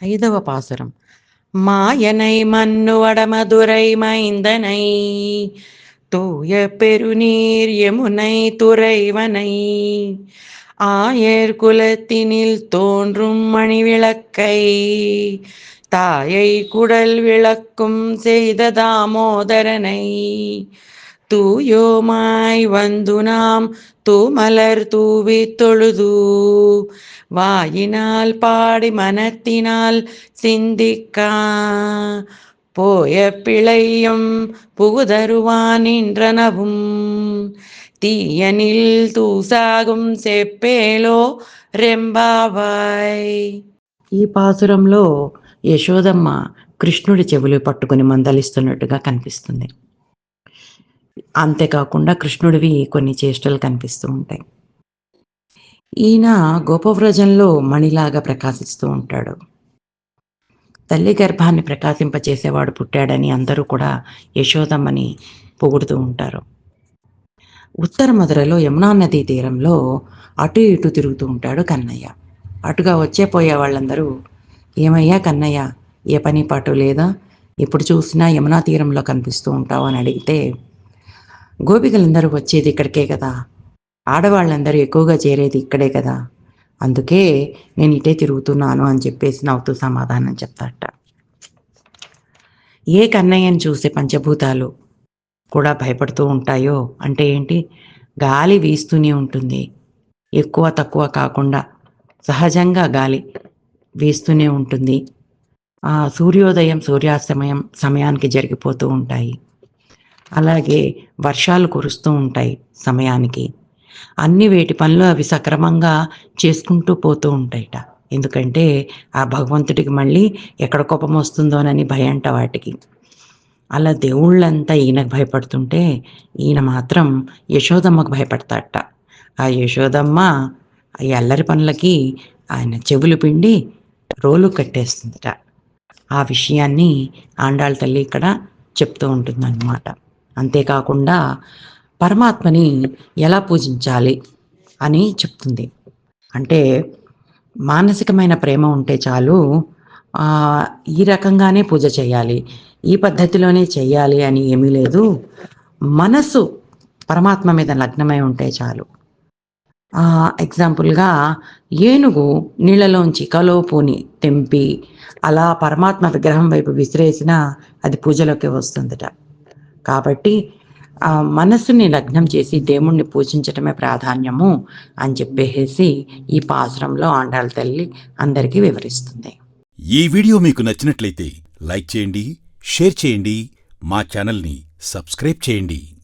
ஐதவ பாசுரம். மாயனை மன்னுவடமதுரை மைந்தனை தூய பெருநீர் யமுனை துறைவனை. ஆயர் குலத்தினில் தோன்றும் மணிவிளக்கை தாயை குடல் விளக்கும் செய்த தாமோதரனை. தூயோமாய் வந்து நாம் தூமலர் தூவி தொழுது வாயினால் பாடி மனத்தினால் சிந்திக்கா போய பிழையும் புகுதருவான் நின்றனவும் తీయనిల్ తూసాగుం చెప్పేలో రెంబాబాయ్ ఈ పాసురంలో యశోదమ్మ కృష్ణుడి చెవులు పట్టుకుని మందలిస్తున్నట్టుగా కనిపిస్తుంది అంతేకాకుండా కృష్ణుడివి కొన్ని చేష్టలు కనిపిస్తూ ఉంటాయి. ఈయన గోపవ్రజంలో మణిలాగా ప్రకాశిస్తూ ఉంటాడు. తల్లి గర్భాన్ని ప్రకాశింపచేసేవాడు పుట్టాడని అందరూ కూడా యశోదమ్మని పొగుడుతూ ఉంటారు. ఉత్తర మధురలో యమునా నదీ తీరంలో అటు ఇటు తిరుగుతూ ఉంటాడు కన్నయ్య. అటుగా వచ్చే పోయే వాళ్ళందరూ ఏమయ్యా కన్నయ్య ఏ పని పాటు లేదా? ఎప్పుడు చూసినా యమునా తీరంలో కనిపిస్తూ ఉంటావు అని అడిగితే గోపికలందరూ వచ్చేది ఇక్కడికే కదా. ఆడవాళ్ళందరూ ఎక్కువగా చేరేది ఇక్కడే కదా. అందుకే నేను ఇటే తిరుగుతున్నాను అని చెప్పేసి నవ్వుతూ సమాధానం చెప్తాట ఏ కన్నయ్యని చూసే పంచభూతాలు కూడా భయపడుతూ ఉంటాయో? అంటే ఏంటి? గాలి వీస్తూనే ఉంటుంది. ఎక్కువ తక్కువ కాకుండా సహజంగా గాలి వీస్తూనే ఉంటుంది. ఆ సూర్యోదయం సూర్యాస్తమయం సమయానికి జరిగిపోతూ ఉంటాయి. అలాగే వర్షాలు కురుస్తూ ఉంటాయి సమయానికి. అన్ని వేటి పనులు అవి సక్రమంగా చేసుకుంటూ పోతూ ఉంటాయిట. ఎందుకంటే ఆ భగవంతుడికి మళ్ళీ ఎక్కడ కోపం వస్తుందోనని భయంట వాటికి. అలా దేవుళ్ళంతా ఈయనకు భయపడుతుంటే ఈయన మాత్రం యశోదమ్మకు భయపడతాడట ఆ యశోదమ్మ ఈ అల్లరి పనులకి ఆయన చెవులు పిండి రోలు కట్టేస్తుందట. ఆ విషయాన్ని ఆండాళ్ళ తల్లి ఇక్కడ చెప్తూ ఉంటుందన్నమాట. అంతేకాకుండా పరమాత్మని ఎలా పూజించాలి అని చెప్తుంది. అంటే మానసికమైన ప్రేమ ఉంటే చాలు ఈ రకంగానే పూజ చేయాలి. ఈ పద్ధతిలోనే చేయాలి అని ఏమీ లేదు. మనసు పరమాత్మ మీద లగ్నమై ఉంటే చాలు. ఎగ్జాంపుల్గా ఏనుగు నీళ్ళలోంచి కలోపుని తెంపి అలా పరమాత్మ విగ్రహం వైపు విసిరేసిన అది పూజలోకి వస్తుందట. కాబట్టి ఆ మనస్సుని లగ్నం చేసి దేవుణ్ణి పూజించటమే ప్రాధాన్యము అని చెప్పేసి ఈ పాసురంలో ఆండాళ్ళ తల్లి అందరికీ వివరిస్తుంది. ఈ వీడియో మీకు నచ్చినట్లయితే లైక్ చేయండి షేర్ చేయండి మా ఛానల్ని సబ్స్క్రైబ్ చేయండి.